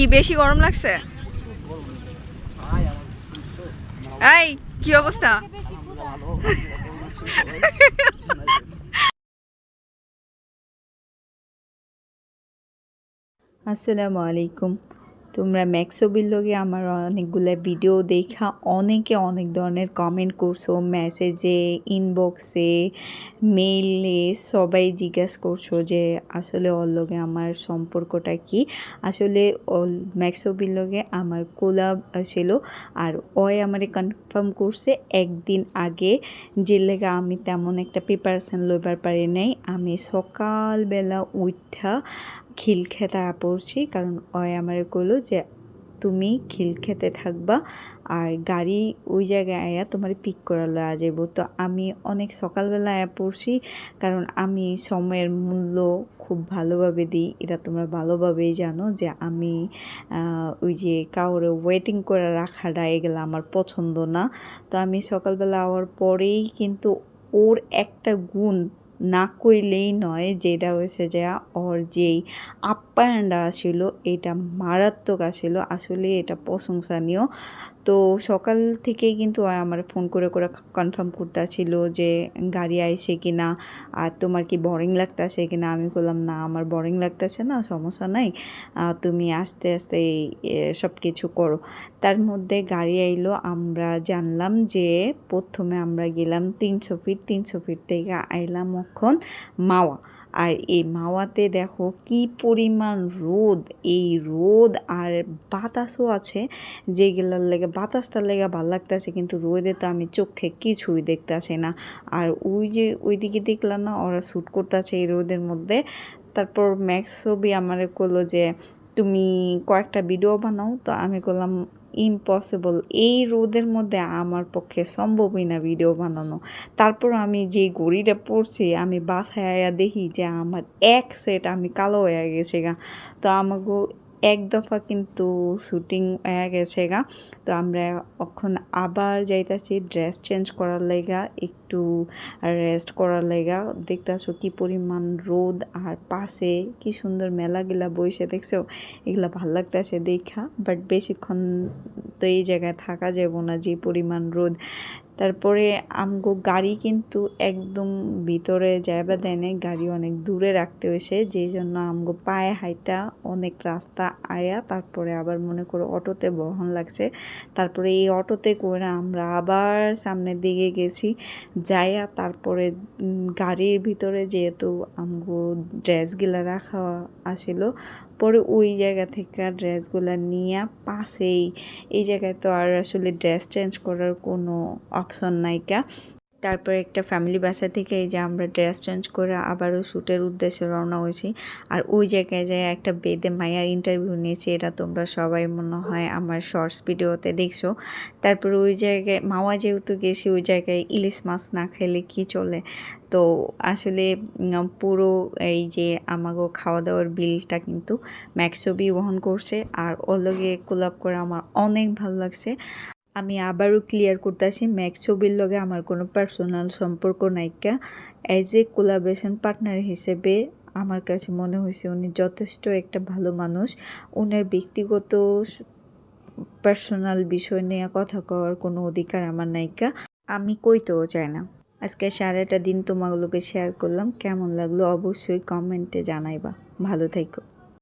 কি বেশি গরম লাগছে? এই কি অবস্থা? আসসালামু আলাইকুম। তোমরা ম্যাক্সোবির লগে আমার অনেকগুলো ভিডিও দেখা, অনেকে অনেক ধরনের কমেন্ট করছ মেসেজে ইনবক্সে মেইলে সবাই জিজ্ঞাসা করছ যে আসলে ওর লগে আমার সম্পর্কটা কি? আসলে ম্যাক্সোবির লগে আমার কোলাব ছিল আর ওই আমারে কনফার্ম করছে একদিন আগে যে লেগে আমি তেমন একটা প্রিপারেশান লইবার পারি নাই। আমি সকালবেলা উঠা খিল খেতে পড়ছি কারণ ওই আমার কইলো যে তুমি খিল খেতে থাকবা আর গাড়ি ওই জায়গায় আয়া তোমার পিক করা লয়া যাব তো আমি অনেক সকালবেলা আয়া পড়ছি কারণ আমি সময়ের মূল্য খুব ভালোভাবে দিই। এটা তোমরা ভালোভাবেই জানো যে আমি ওই যে কাউরে ওয়েটিং করে রাখাটা এগুলো আমার পছন্দ না। তো আমি সকালবেলা আওয়ার পরেই কিন্তু ওর একটা গুণ না কইলেই নয় যেটা হয়েছে যে ওর যেই আপ্যায়নটা আসিল এটা মারাত্মক আসিল। আসলে এটা প্রশংসনীয়। তো সকাল থেকেই কিন্তু আমার ফোন করে করে কনফার্ম করতেছিল যে গাড়ি আইছে কি না আর তোমার কি বোরিং লাগতেছে কি না আমি বললাম, না, আমার বোরিং লাগতেছে না, সমস্যা নাই। তুমি আস্তে আস্তে সব কিছু করো। তার মধ্যে গাড়ি আইলো। আমরা জানলাম যে প্রথমে আমরা গেলাম তিনশো ফিট তিনশো ফিট থেকে আইলাম এখন মাওয়া। আর এই মাওয়াতে দেখো কি পরিমাণ রোদ, এই রোদ আর বাতাসও আছে। যেগুলোর লেগে, বাতাসটার লেগে ভালো লাগতেছে, কিন্তু রোদে তো আমি চোখে কিছুই দেখতেছি না। আর ওই যে ওইদিকে দেখলাম না, ওরা শ্যুট করতেছে এই রোদের মধ্যে। তারপর ম্যাক্স ছবি আমার করল যে, তুমি কয়েকটা ভিডিও বানাও। তো আমি করলাম ইম্পসিবল এই রোদের মধ্যে আমার পক্ষে সম্ভবই না ভিডিও বানানো। তারপর আমি যে গড়িটা পড়ছি আমি বাসায় আয়া দেখি যে আমার এক সেট আমি কালো হয়ে গেছে গা। তো আমাকে এক দফা কিন্তু শুটিং হয়ে গেছে গা। তো আমরা এখন আবার যাইতাছি ড্রেস চেঞ্জ করার লেগা, একটু রেস্ট করার লেগা। দেখতেছো কি পরিমাণ রোদ আর পাশে কি সুন্দর মেলাগুলা বইসে, দেখছ? এগুলা ভালো লাগতেছে দেখা বাট বেশিক্ষণ তো এই জায়গায় থাকা যাব না যে পরিমাণ রোদ। তারপরে আমগো গাড়ি কিন্তু একদম ভিতরে যাইবা দেয় গাড়ি অনেক দূরে রাখতে হয়েছে যেই জন্য আমগো পায়ে হাইটা অনেক রাস্তা আয়া, তারপরে আবার মনে করো অটোতে বহন লাগছে। তারপরে এই অটোতে করে আমরা আবার সামনের দিকে গেছি, যাইয়া তারপরে গাড়ির ভিতরে যেহেতু আমগো ড্রেসগুলা রাখা আসিল পরে ওই জায়গা থেকে ড্রেসগুলো নিয়ে পাশেই, এই জায়গায় তো আর আসলে ড্রেস চেঞ্জ করার কোনো অপশন নাইকা তারপর একটা ফ্যামিলি বাসা থেকে এই যে আমরা ড্রেস চেঞ্জ করে আবারও শ্যুটের উদ্দেশ্যে রওনা হয়েছি। আর ওই জায়গায় যায় একটা বেদে মায়ার ইন্টারভিউ নিয়েছি, এটা তোমরা সবাই মনে হয় আমার শর্টস ভিডিওতে দেখছ। তারপর ওই জায়গায় মাওয়া যেহেতু গেছি, ওই জায়গায় ইলিশ মাছ না খেলে কি চলে? তো আসলে পুরো এই যে আমাগো খাওয়া দাওয়ার বিলটা কিন্তু ম্যাক্সবি বহন করছে। আর ওর লগে কোলাপ করে আমার অনেক ভালো লাগছে। আমি আবারও ক্লিয়ার করতেছি ম্যাক্স ছবির লগে আমার কোনো পার্সোনাল সম্পর্ক Nykaa as a collaboration partner হিসেবে আমার কাছে মনে হয়েছে উনি যথেষ্ট একটা ভালো মানুষ। ওনার ব্যক্তিগত পার্সোনাল বিষয় নিয়ে কথা কওয়ার কোনো অধিকার আমার নাইকা আমি কইতেও চাই না। আজকে সারাটা দিন তোমাগুলোকে শেয়ার করলাম। কেমন লাগল অবশ্যই কমেন্টে জানাইবা। ভালো থাইকো।